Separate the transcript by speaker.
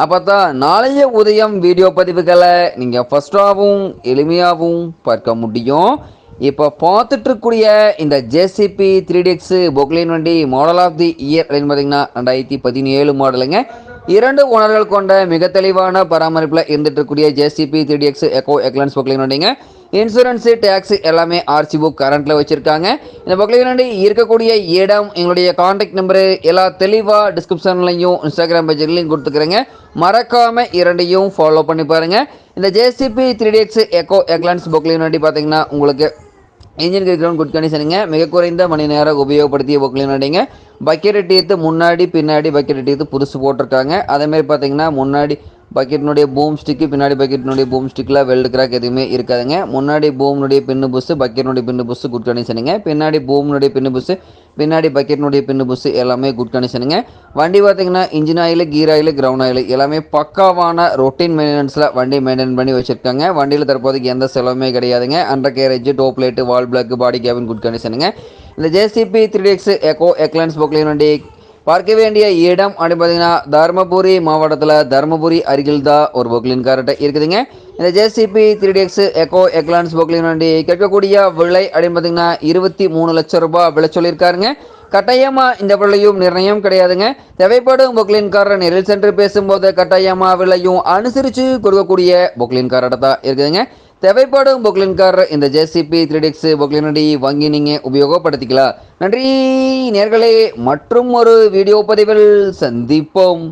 Speaker 1: அப்போ தான் நாளைய உதயம் வீடியோ பதிவுகளை நீங்கள் ஃபஸ்ட்டாகவும் எளிமையாகவும் பார்க்க முடியும். இப்போ பார்த்துட்ருக்கூடிய இந்த ஜேசிபி த்ரீ டிஎக்ஸு பொக்லின் வண்டி மாடல் ஆஃப் தி இயர் அப்படின்னு பார்த்தீங்கன்னா ரெண்டாயிரத்தி பதினேழு மாடலுங்க. இரண்டு ஓனர்கள் கொண்ட மிக தெளிவான பராமரிப்பில் இருந்துட்டு இருக்கக்கூடிய JCB three DX eco excellence Poclain வண்டிங்க. இன்சூரன்ஸு டேக்ஸு எல்லாமே ஆர்சி புக் கரண்ட்டில் வச்சுருக்காங்க. இந்த பக்கத்தில் இருக்கக்கூடிய இடம் எங்களுடைய காண்டாக்ட் நம்பரு எல்லா தெளிவாக டிஸ்கிரிப்ஷன்லையும் இன்ஸ்டாகிராம் பேஜ்லையும் கொடுத்துக்கிறேங்க. மறக்காமல் இரண்டையும் ஃபாலோ பண்ணி பாருங்கள் இந்த JCB three DX eco excellence புக்லையும் வண்டி பார்த்தீங்கன்னா உங்களுக்கு இன்ஜின் கிரவுண்ட் குட் கண்டிஷனுங்க மிக குறைந்த மணி நேரம் உபயோகப்படுத்திய பொக்லின் நடிங்க பக்கெட் டீத்து முன்னாடி பின்னாடி பக்கெட் டீத்து புதுசு போட்டிருக்காங்க. அதேமாதிரி பார்த்தீங்கன்னா முன்னாடி பக்கெட்டினுடைய பூம் ஸ்டிக்கு பின்னாடி பக்கெட்டினுடைய பூம் ஸ்டிக்கில் வெல்டு கிராக் எதுவுமே இருக்காதுங்க. முன்னாடி பூம்னுடைய பின்னு புஸ்ஸு பக்கெட்டினுடைய பின்னு புஸ்ஸு குட் கண்டிஷனுங்க பின்னாடி பூம்னுடைய பின்னு புஸ்ஸு பின்னாடி பக்கெட்டினுடைய பின்னு புஸ்ஸு எல்லாமே குட் கண்டிஷனுங்க வண்டி பார்த்தீங்கன்னா engine oil gear oil ground oil எல்லாமே பக்காவான ரொட்டீன் மெயின்டெனன்ஸில் வண்டி மெயின்டைன் பண்ணி வச்சுருக்காங்க. வண்டியில் தற்போதைக்கு எந்த செலவுமே கிடையாதுங்க. Under carriage top light wall block body cabin good கண்டிஷனுங்க இந்த JCB three X eco excellence Poclain வண்டி பார்க்க வேண்டிய இடம் அப்படின்னு பார்த்தீங்கன்னா தருமபுரி மாவட்டத்தில் தருமபுரி அருகில் தான் ஒரு பொக்லின் கார்ட்ட இருக்குதுங்க. இந்த JCB three DX eco excellence Poclain வண்டி கேட்கக்கூடிய விலை அப்படின்னு பார்த்தீங்கன்னா இருபத்தி மூணு லட்சம் ரூபாய் விலை சொல்லியிருக்காருங்க. கட்டாயமாக இந்த விலையும் நிர்ணயம் கிடையாதுங்க. தேவைப்படும் பொக்லின்காரர் நேரில் சென்று பேசும்போது கட்டாயமாக விலையும் அனுசரித்து கொடுக்கக்கூடிய பொக்லின்காரர்கிட்ட தான் இருக்குதுங்க. தேவைப்படும் பொக்லின்காரர் இந்த ஜேசிபி த்ரீ டிக்ஸ் பொக்லினடி வாங்கி நீங்கள் உபயோகப்படுத்திக்கலாம். நன்றி நேர்களே. மற்றும் ஒரு வீடியோ பதிவில் சந்திப்போம்.